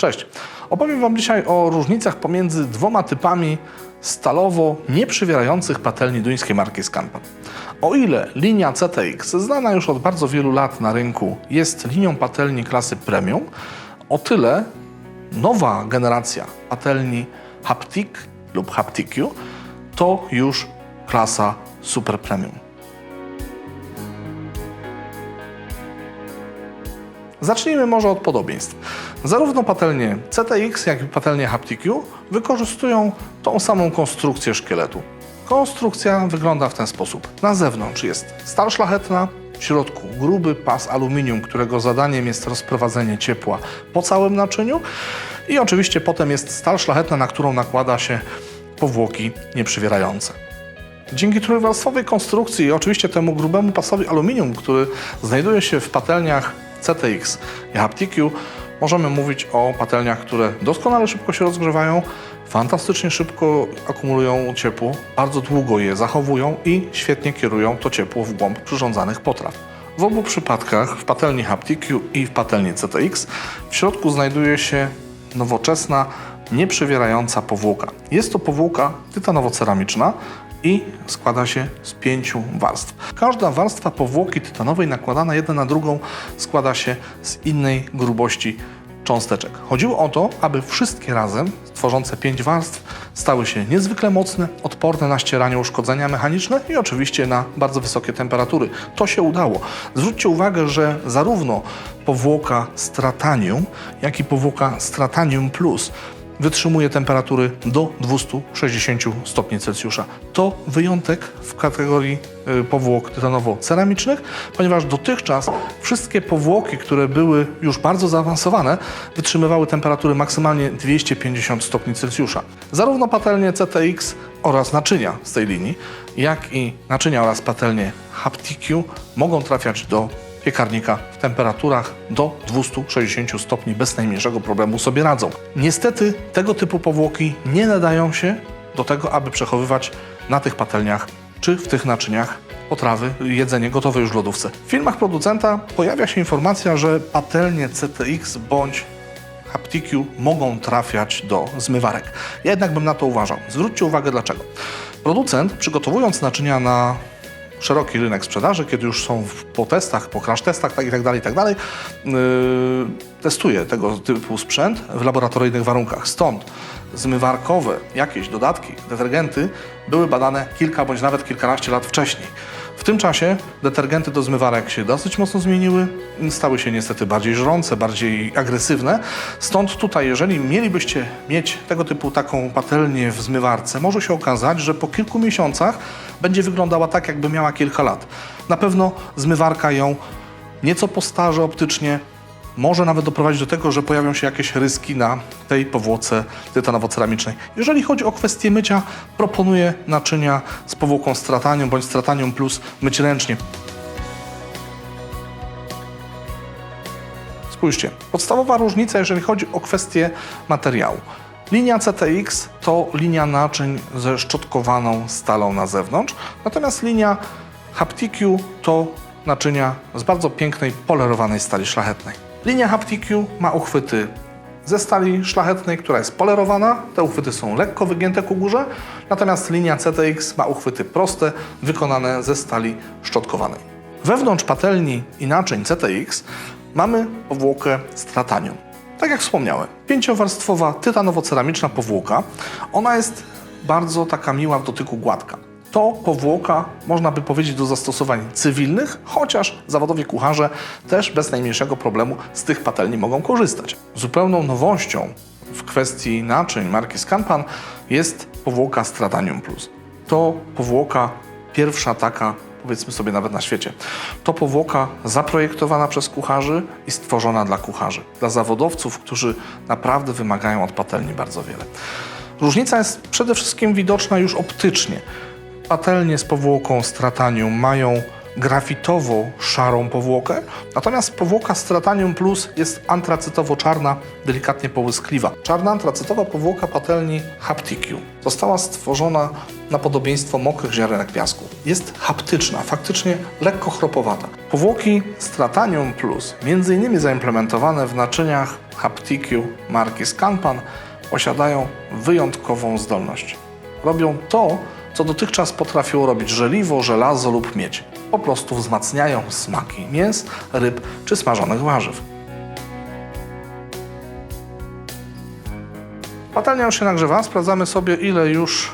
Cześć. Opowiem Wam dzisiaj o różnicach pomiędzy dwoma typami stalowo nieprzywierających patelni duńskiej marki Scanpan. O ile linia CTX, znana już od bardzo wielu lat na rynku, jest linią patelni klasy premium, o tyle nowa generacja patelni Haptic lub Haptic-U to już klasa super premium. Zacznijmy może od podobieństw. Zarówno patelnie CTX, jak i patelnie Haptic-U wykorzystują tą samą konstrukcję szkieletu. Konstrukcja wygląda w ten sposób. Na zewnątrz jest stal szlachetna, w środku gruby pas aluminium, którego zadaniem jest rozprowadzenie ciepła po całym naczyniu i oczywiście potem jest stal szlachetna, na którą nakłada się powłoki nieprzywierające. Dzięki trójwarstwowej konstrukcji i oczywiście temu grubemu pasowi aluminium, który znajduje się w patelniach CTX i Haptic-U, możemy mówić o patelniach, które doskonale szybko się rozgrzewają, fantastycznie szybko akumulują ciepło, bardzo długo je zachowują i świetnie kierują to ciepło w głąb przyrządzanych potraw. W obu przypadkach, w patelni Haptic-U i w patelni CTX, w środku znajduje się nowoczesna, nieprzywierająca powłoka. Jest to powłoka tytanowo-ceramiczna i składa się z pięciu warstw. Każda warstwa powłoki tytanowej nakładana jedna na drugą składa się z innej grubości cząsteczek. Chodziło o to, aby wszystkie razem, tworzące pięć warstw, stały się niezwykle mocne, odporne na ścieranie uszkodzenia mechaniczne i oczywiście na bardzo wysokie temperatury. To się udało. Zwróćcie uwagę, że zarówno powłoka Stratanium, jak i powłoka Stratanium Plus wytrzymuje temperatury do 260 stopni Celsjusza. To wyjątek w kategorii y, powłok tytanowo-ceramicznych, ponieważ dotychczas wszystkie powłoki, które były już bardzo zaawansowane, wytrzymywały temperatury maksymalnie 250 stopni Celsjusza. Zarówno patelnie CTX oraz naczynia z tej linii, jak i naczynia oraz patelnie Haptic-U mogą trafiać do piekarnika w temperaturach do 260 stopni bez najmniejszego problemu sobie radzą. Niestety tego typu powłoki nie nadają się do tego, aby przechowywać na tych patelniach czy w tych naczyniach potrawy, jedzenie gotowe już w lodówce. W filmach producenta pojawia się informacja, że patelnie CTX bądź Haptic-U mogą trafiać do zmywarek. Ja jednak bym na to uważał. Zwróćcie uwagę dlaczego. Producent przygotowując naczynia na szeroki rynek sprzedaży, kiedy już są po testach, po crash testach tak i tak dalej, i tak dalej, yy, testuje tego typu sprzęt w laboratoryjnych warunkach. Stąd zmywarkowe jakieś dodatki, detergenty były badane kilka bądź nawet kilkanaście lat wcześniej. W tym czasie detergenty do zmywarek się dosyć mocno zmieniły, stały się niestety bardziej żrące, bardziej agresywne. Stąd tutaj, jeżeli mielibyście mieć tego typu taką patelnię w zmywarce, może się okazać, że po kilku miesiącach będzie wyglądała tak, jakby miała kilka lat. Na pewno zmywarka ją nieco postarze optycznie, może nawet doprowadzić do tego, że pojawią się jakieś ryski na tej powłoce tytanowo-ceramicznej. Jeżeli chodzi o kwestię mycia, proponuję naczynia z powłoką Stratanium bądź Stratanium Plus myć ręcznie. Spójrzcie, podstawowa różnica, jeżeli chodzi o kwestię materiału. Linia CTX to linia naczyń ze szczotkowaną stalą na zewnątrz, natomiast linia Haptic-U to naczynia z bardzo pięknej, polerowanej stali szlachetnej. Linia Haptic-U ma uchwyty ze stali szlachetnej, która jest polerowana. Te uchwyty są lekko wygięte ku górze, natomiast linia CTX ma uchwyty proste, wykonane ze stali szczotkowanej. Wewnątrz patelni i naczyń CTX mamy powłokę Stratanium. Tak jak wspomniałem, pięciowarstwowa tytanowo-ceramiczna powłoka. Ona jest bardzo taka miła w dotyku gładka. To powłoka, można by powiedzieć, do zastosowań cywilnych, chociaż zawodowi kucharze też bez najmniejszego problemu z tych patelni mogą korzystać. Zupełną nowością w kwestii naczyń marki Scanpan jest powłoka Stratanium Plus. To powłoka pierwsza taka, powiedzmy sobie nawet na świecie. To powłoka zaprojektowana przez kucharzy i stworzona dla kucharzy, dla zawodowców, którzy naprawdę wymagają od patelni bardzo wiele. Różnica jest przede wszystkim widoczna już optycznie. Patelnie z powłoką Stratanium mają grafitowo-szarą powłokę, natomiast powłoka Stratanium Plus jest antracytowo-czarna, delikatnie połyskliwa. Czarna antracytowa powłoka patelni Hapticu została stworzona na podobieństwo mokrych ziarenek piasku. Jest haptyczna, faktycznie lekko chropowata. Powłoki Stratanium Plus, innymi zaimplementowane w naczyniach Hapticu marki Scanpan, posiadają wyjątkową zdolność. Robią to, co dotychczas potrafiło robić żeliwo, żelazo lub miedź. Po prostu wzmacniają smaki mięs, ryb czy smażonych warzyw. Patelnia już się nagrzewa. Sprawdzamy sobie, ile już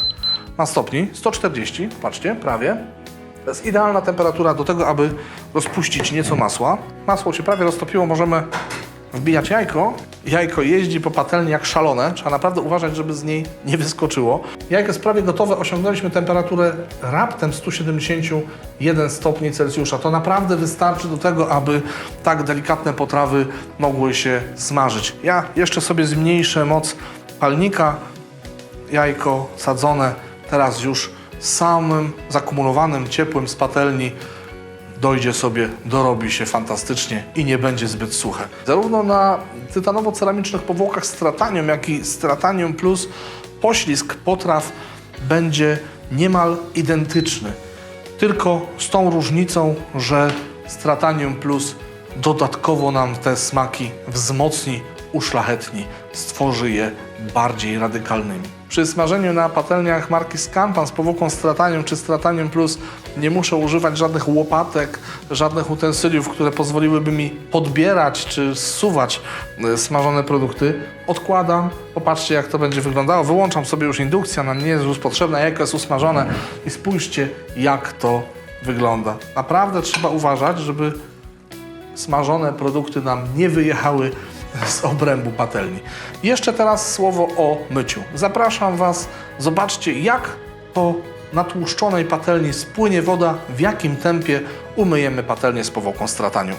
ma stopni. 140, patrzcie, prawie. To jest idealna temperatura do tego, aby rozpuścić nieco masła. Masło się prawie roztopiło, możemy wbijać jajko. Jajko jeździ po patelni jak szalone. Trzeba naprawdę uważać, żeby z niej nie wyskoczyło. Jajko jest prawie gotowe. Osiągnęliśmy temperaturę raptem 171 stopni Celsjusza. To naprawdę wystarczy do tego, aby tak delikatne potrawy mogły się smażyć. Ja jeszcze sobie zmniejszę moc palnika. Jajko sadzone teraz już samym zakumulowanym ciepłem z patelni dojdzie sobie, dorobi się fantastycznie i nie będzie zbyt suche. Zarówno na tytanowo-ceramicznych powłokach Stratanium, jak i Stratanium Plus poślizg potraw będzie niemal identyczny. Tylko z tą różnicą, że Stratanium Plus dodatkowo nam te smaki wzmocni, uszlachetni, stworzy je bardziej radykalnymi. Przy smażeniu na patelniach marki Scampan z powłoką Stratanium czy Stratanium Plus nie muszę używać żadnych łopatek, żadnych utensyliów, które pozwoliłyby mi podbierać czy zsuwać e, smażone produkty. Odkładam, popatrzcie jak to będzie wyglądało. Wyłączam sobie już indukcję, ona nie jest już potrzebna, jajko jest usmażone i spójrzcie jak to wygląda. Naprawdę trzeba uważać, żeby smażone produkty nam nie wyjechały z obrębu patelni. Jeszcze teraz słowo o myciu. Zapraszam Was, zobaczcie jak po natłuszczonej patelni spłynie woda, w jakim tempie umyjemy patelnię z powłoką stratanium.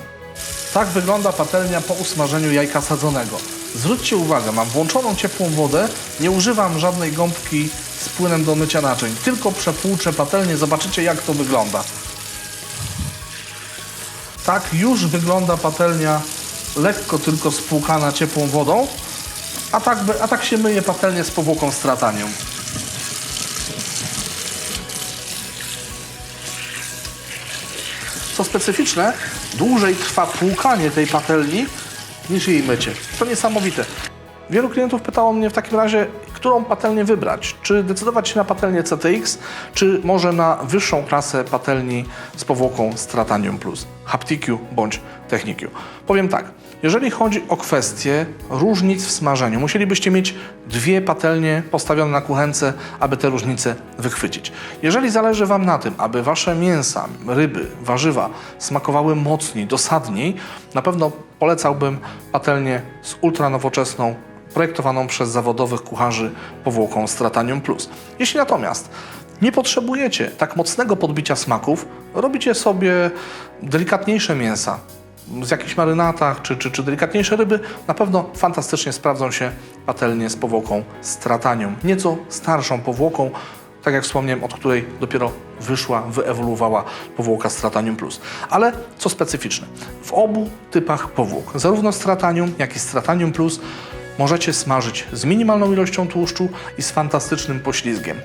Tak wygląda patelnia po usmażeniu jajka sadzonego. Zwróćcie uwagę, mam włączoną ciepłą wodę, nie używam żadnej gąbki z płynem do mycia naczyń, tylko przepłuczę patelnię, zobaczycie jak to wygląda. Tak już wygląda patelnia lekko tylko spłukana ciepłą wodą, a tak, a tak się myje patelnię z powłoką stratanium. Co specyficzne, dłużej trwa płukanie tej patelni niż jej mycie. To niesamowite. Wielu klientów pytało mnie w takim razie, którą patelnię wybrać. Czy decydować się na patelnię CTX, czy może na wyższą klasę patelni z powłoką Stratanium Plus, Hapticu bądź Technicu. Powiem tak, jeżeli chodzi o kwestię różnic w smażeniu, musielibyście mieć dwie patelnie postawione na kuchence, aby te różnice wychwycić. Jeżeli zależy Wam na tym, aby Wasze mięsa, ryby, warzywa smakowały mocniej, dosadniej, na pewno polecałbym patelnię z ultranowoczesną, projektowaną przez zawodowych kucharzy powłoką Stratanium Plus. Jeśli natomiast nie potrzebujecie tak mocnego podbicia smaków, robicie sobie delikatniejsze mięsa, z jakichś marynatach czy, czy, czy delikatniejsze ryby, na pewno fantastycznie sprawdzą się patelnie z powłoką Stratanium. Nieco starszą powłoką, tak jak wspomniałem, od której dopiero wyszła, wyewoluowała powłoka Stratanium Plus. Ale co specyficzne, w obu typach powłok, zarówno Stratanium, jak i Stratanium Plus, możecie smażyć z minimalną ilością tłuszczu i z fantastycznym poślizgiem.